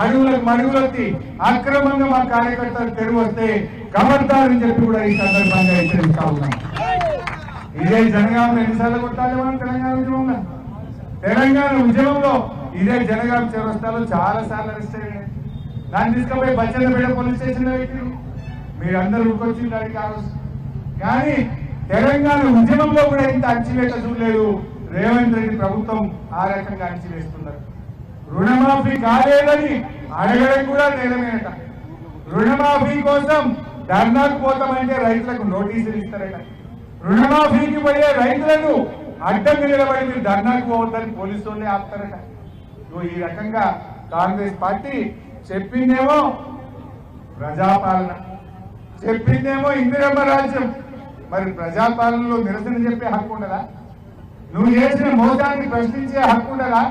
అడుగులకు మడుగులెత్తి అక్రమంగా మా కార్యకర్తలు తెరువు వస్తే గమర్దారని చెప్పి కూడా ఈ సందర్భంగా హెచ్చరిస్తా ఉన్నాం. ఇదే జనగామ ఎన్నిసార్లు కొట్టాలి మనం తెలంగాణ ఉద్యమంలో? తెలంగాణ ఉద్యమంలో ఇదే జనగామ చౌరస్తాలో చాలా సార్లు అరెస్ట్ అయ్యారు దాన్ని తీసుకుపోయి బచ్చన్నపేట పోలీస్ స్టేషన్లో పెట్టారు. మీరందరూ ఉరికొచ్చింది దానికి ఆ కానీ తెలంగాణ ఉద్యమంలో కూడా ఇంత అణచివేత చూడలేదు. రేవంత్ రెడ్డి ప్రభుత్వం ఆ రకంగా అణచివేస్తున్నారు రుణమాఫీ కాలేదని అడగడం కూడా నేరమేనట. రుణమాఫీ కోసం ధర్నాకు పోతామంటే రైతులకు నోటీసులు ఇస్తారట. రుణమాఫీకి పోయే రైతులను అడ్డం నిలబడి మీరు ధర్నాకు పోవద్దని పోలీసు వాళ్ళే ఆపుతారట. నువ్వు ఈ రకంగా కాంగ్రెస్ పార్టీ చెప్పిందేమో ప్రజాపాలన చెప్పిందేమో ఇందిరమ్మ రాజ్యం. మరి ప్రజాపాలనలో నిరసన చెప్పే హక్కు ఉండదా? నువ్వు చేసిన మోసాన్ని ప్రశ్నించే హక్కు ఉండదా?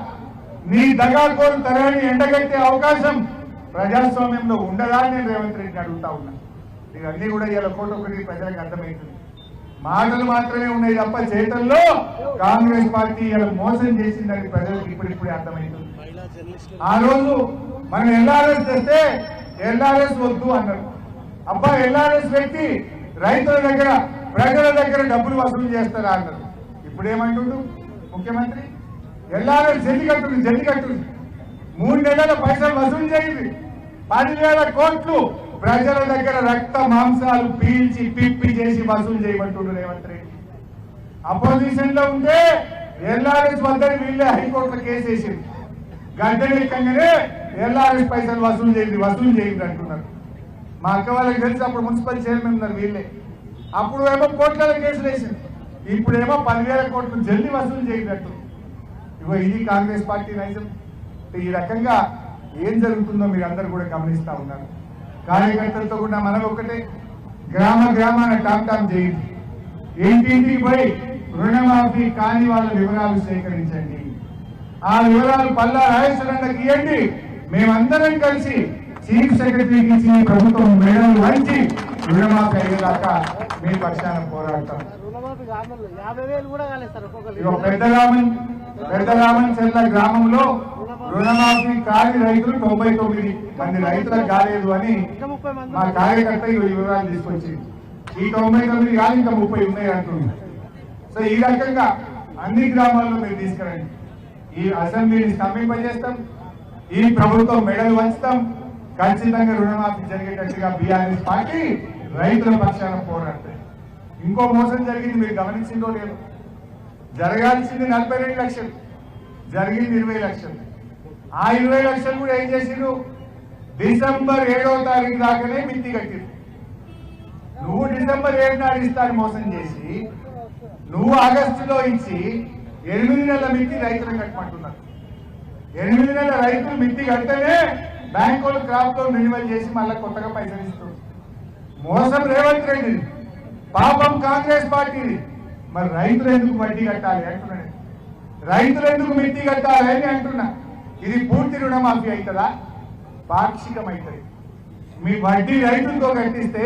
నీ దగాకోరు తరగని ఎండగట్టే అవకాశం ప్రజాస్వామ్యంలో ఉండదా అని నేను రేవంత్ రెడ్డిని అడుగుతా ఉన్నా. ఇవన్నీ కూడా ఇలా కోట ఒకటి ప్రజలకు అర్థమవుతుంది. మాటలు మాత్రమే ఉన్నాయి తప్ప చేతల్లో కాంగ్రెస్ పార్టీ ఇలా మోసం చేసిందని ప్రజలకు ఇప్పుడిప్పుడే అర్థమవుతుంది. ఆ రోజు మనం ఎల్ఆర్ఎస్ తెస్తే ఎల్ఆర్ఎస్ వద్దు అన్నారు. అబ్బా ఎల్ఆర్ఎస్ వ్యక్తి రైతుల దగ్గర ప్రజల దగ్గర డబ్బులు వసూలు చేస్తారా అన్నారు. ఇప్పుడు ఏమంటుండు ముఖ్యమంత్రి? ఎల్ఆర్ఎస్ జల్లికట్టుంది జల్లికట్టుంది మూడు నెలల పైసలు వసూలు చేయింది. పదివేల కోట్లు ప్రజల దగ్గర రక్త మాంసాలు పీల్చి పిప్పి చేసి వసూలు చేయమంటుండు రేవంత్ రెడ్డి. అపోజిషన్లో ఉంటే ఎల్ఆర్ఎస్ వద్దని వీళ్ళే హైకోర్టులో కేసు వేసింది గడ్డనెక్కగానే ఎల్ఆర్ఎస్ పైసలు వసూలు చేయండి వసూలు చేయండి అంటున్నారు. మా అక్క వాళ్ళకి తెలిసి అప్పుడు మున్సిపల్ చైర్మన్ ఉన్నారు వీళ్ళే. అప్పుడు ఏమో కోట్ల కేసులు వేసింది ఇప్పుడేమో పదివేల కోట్లు జల్లి వసూలు చేయండి ఇగో ఇది కాంగ్రెస్ పార్టీ నైజం. ఈ రకంగా ఏం జరుగుతుందో మీరు అందరు కూడా గమనిస్తా ఉన్నారు. కార్యకర్తలతో కూడా మనం ఒకటే. గ్రామ గ్రామాన టామ్ టామ్ చేయండి ఇంటింటికి పోయి రుణమాఫీ కాని వాళ్ళ వివరాలు సేకరించండి. ఆ వివరాలు పల్లా రాజేశ్వరంకి ఇవ్వండి. మేమందరం కలిసి చీఫ్ సెక్రటరీకి ఇచ్చి ప్రభుత్వం మేడలు వంచి రుణమాఫీ అయ్యేదాకా మీ పక్షాన పోరాడతాం. కాదు యాభై వేలు కూడా కాలేదు సార్ ఒక్కొక్కరు ఇక పెద్దరామన్ పెద్దరామన్ చెల్ల గ్రామంలో రుణమాఫీ కాని రైతులు తొంభై తొమ్మిది మంది రైతులకు కాలేదు అని మా కార్యకర్త ఈ వివరాలు తీసుకొచ్చింది. ఈ తొంభై తొమ్మిది కాదు ఇంకా ముప్పై ఉన్నాయి అంటుంది. సో ఈ రకంగా అన్ని గ్రామాల్లో మీరు తీసుకురండి. ఈ అసెంబ్లీని స్తంభింపజేస్తాం ఈ ప్రభుత్వం మెడలు వంచుతాం ఖచ్చితంగా రుణమాఫీ జరిగేటట్టుగా బీఆర్ఎస్ పార్టీ రైతుల పక్షాన పోరాడుతుంది. ఇంకో మోసం జరిగింది మీరు గమనించిందో లేదు. జరగాల్సింది నలభై రెండు లక్షలు. జరిగింది ఇరవై లక్షలు. ఆ ఇరవై లక్షలు కూడా ఏం చేసిండు డిసెంబర్ ఏడవ తారీఖు దాకానే మిత్తి కట్టింది నువ్వు డిసెంబర్ ఏడు నాడు ఇస్తాను మోసం చేసి నువ్వు ఆగస్టులో ఇచ్చి ఎనిమిది నెలల మిత్తి రైతులకు కట్టమంటున్నారు. ఎనిమిది నెలల రైతులు మిత్తి కడితేనే బ్యాంకులు క్రాప్ లోన్ రెన్యువల్ చేసి మళ్ళీ కొత్తగా పైసలు ఇస్తుంది మోసం రేవంత్ రెడ్డి పాపం కాంగ్రెస్ పార్టీది. మరి రైతులు ఎందుకు వడ్డీ కట్టాలి అంటున్నాను రైతులు ఎందుకు మిట్టి కట్టాలి అని అంటున్నా. ఇది పూర్తి రుణమాఫీ అవుతుందా? పాక్షికం అవుతుంది. మీ వడ్డీ రైతులతో కట్టిస్తే